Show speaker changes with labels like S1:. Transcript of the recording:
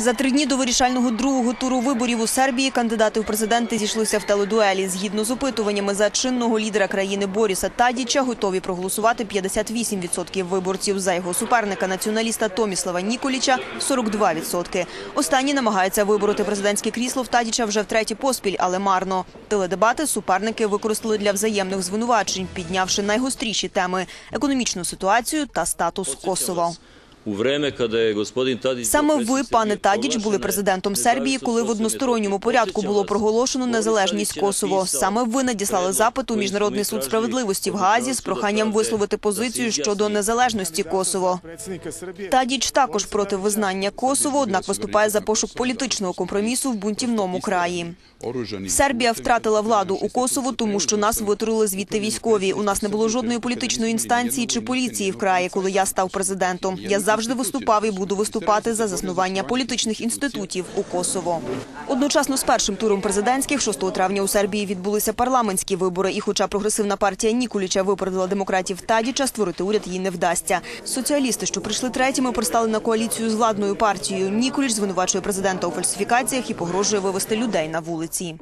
S1: За три дні до вирішального другого туру виборів у Сербії кандидати у президенти зійшлися в теледуелі. Згідно з опитуваннями за чинного лідера країни Боріса Тадіча, готові проголосувати 58% виборців. За його суперника націоналіста Томіслава Ніколіча – 42%. Останній намагається вибороти президентське крісло в Тадіча вже втретє поспіль, але марно. Теледебати суперники використали для взаємних звинувачень, піднявши найгостріші теми – економічну ситуацію та статус Косово.
S2: У kada je gospodin Tadić
S1: Саме ви, пане Тадіч, були президентом Сербії, коли в односторонньому порядку було проголошено незалежність Косово. Саме ви надіслали запит у міжнародний суд справедливості в
S2: od
S1: Гаазі з проханням висловити позицію щодо незалежності Косово. Тадіч також проти визнання Косово, однак виступає за пошук політичного компромісу в бунтівному краї. Сербія втратила владу у Косово, тому що нас витурили звідти військові. У нас не було жодної політичної інстанції чи поліції в краї, коли я став президентом. Я завжди виступав і буду виступати за заснування політичних інститутів у Косово. Одночасно з першим туром президентських 6 травня у Сербії відбулися парламентські вибори. І, хоча прогресивна партія Нікуліча випередила демократів Тадіча, створити уряд їй не вдасться. Соціалісти, що прийшли третіми, пристали на коаліцію з владною партією. Нікуліч звинувачує президента у фальсифікаціях і погрожує вивести людей на вулиці.